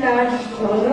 তার ঘন